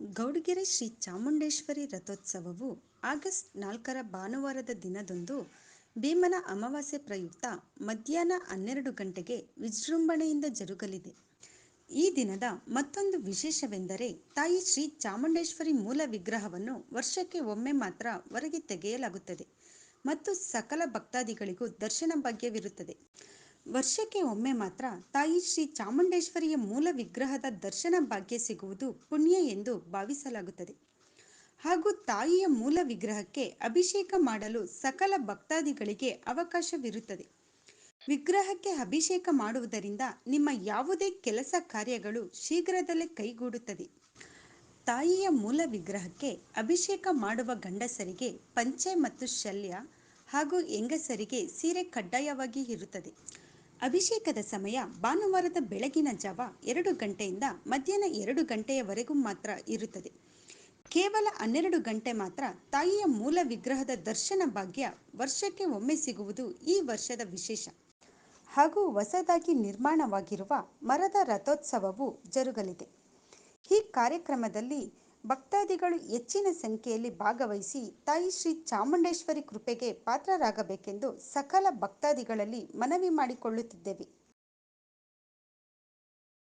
ಗೌಡಗೆರೆ ಶ್ರೀ ಚಾಮುಂಡೇಶ್ವರಿ ರಥೋತ್ಸವವು ಆಗಸ್ಟ್ ನಾಲ್ಕರ ಭಾನುವಾರದ ದಿನದಂದು ಭೀಮನ ಅಮಾವಾಸ್ಯೆ ಪ್ರಯುಕ್ತ ಮಧ್ಯಾಹ್ನ ಹನ್ನೆರಡು ಗಂಟೆಗೆ ವಿಜೃಂಭಣೆಯಿಂದ ಜರುಗಲಿದೆ. ಈ ದಿನದ ಮತ್ತೊಂದು ವಿಶೇಷವೆಂದರೆ ತಾಯಿ ಶ್ರೀ ಚಾಮುಂಡೇಶ್ವರಿ ಮೂಲ ವಿಗ್ರಹವನ್ನು ವರ್ಷಕ್ಕೆ ಒಮ್ಮೆ ಮಾತ್ರ ಹೊರಗೆ ತೆಗೆಯಲಾಗುತ್ತದೆ ಮತ್ತು ಸಕಲ ಭಕ್ತಾದಿಗಳಿಗೂ ದರ್ಶನ ಭಾಗ್ಯವಿರುತ್ತದೆ. ವರ್ಷಕ್ಕೆ ಒಮ್ಮೆ ಮಾತ್ರ ತಾಯಿ ಶ್ರೀ ಚಾಮುಂಡೇಶ್ವರಿಯ ಮೂಲ ವಿಗ್ರಹದ ದರ್ಶನ ಭಾಗ್ಯ ಸಿಗುವುದು ಪುಣ್ಯ ಎಂದು ಭಾವಿಸಲಾಗುತ್ತದೆ. ಹಾಗೂ ತಾಯಿಯ ಮೂಲ ವಿಗ್ರಹಕ್ಕೆ ಅಭಿಷೇಕ ಮಾಡಲು ಸಕಲ ಭಕ್ತಾದಿಗಳಿಗೆ ಅವಕಾಶವಿರುತ್ತದೆ. ವಿಗ್ರಹಕ್ಕೆ ಅಭಿಷೇಕ ಮಾಡುವುದರಿಂದ ನಿಮ್ಮ ಯಾವುದೇ ಕೆಲಸ ಕಾರ್ಯಗಳು ಶೀಘ್ರದಲ್ಲೇ ಕೈಗೂಡುತ್ತದೆ. ತಾಯಿಯ ಮೂಲ ವಿಗ್ರಹಕ್ಕೆ ಅಭಿಷೇಕ ಮಾಡುವ ಗಂಡಸರಿಗೆ ಪಂಚೆ ಮತ್ತು ಶಲ್ಯ ಹಾಗೂ ಹೆಂಗಸರಿಗೆ ಸೀರೆ ಕಡ್ಡಾಯವಾಗಿ ಇರುತ್ತದೆ. ಅಭಿಷೇಕದ ಸಮಯ ಭಾನುವಾರದ ಬೆಳಗಿನ ಜಾವ ಎರಡು ಗಂಟೆಯಿಂದ ಮಧ್ಯಾಹ್ನ ಎರಡು ಗಂಟೆಯವರೆಗೂ ಮಾತ್ರ ಇರುತ್ತದೆ. ಕೇವಲ ಹನ್ನೆರಡು ಗಂಟೆ ಮಾತ್ರ ತಾಯಿಯ ಮೂಲ ವಿಗ್ರಹದ ದರ್ಶನ ಭಾಗ್ಯ ವರ್ಷಕ್ಕೆ ಒಮ್ಮೆ ಸಿಗುವುದು ಈ ವರ್ಷದ ವಿಶೇಷ. ಹಾಗೂ ಹೊಸದಾಗಿ ನಿರ್ಮಾಣವಾಗಿರುವ ಮರದ ರಥೋತ್ಸವವು ಜರುಗಲಿದೆ. ಈ ಕಾರ್ಯಕ್ರಮದಲ್ಲಿ ಭಕ್ತಾದಿಗಳು ಹೆಚ್ಚಿನ ಸಂಖ್ಯೆಯಲ್ಲಿ ಭಾಗವಹಿಸಿ ತಾಯಿ ಶ್ರೀ ಚಾಮುಂಡೇಶ್ವರಿ ಕೃಪೆಗೆ ಪಾತ್ರರಾಗಬೇಕೆಂದು ಸಕಲ ಭಕ್ತಾದಿಗಳಲ್ಲಿ ಮನವಿ ಮಾಡಿಕೊಳ್ಳುತ್ತಿದ್ದೇವೆ.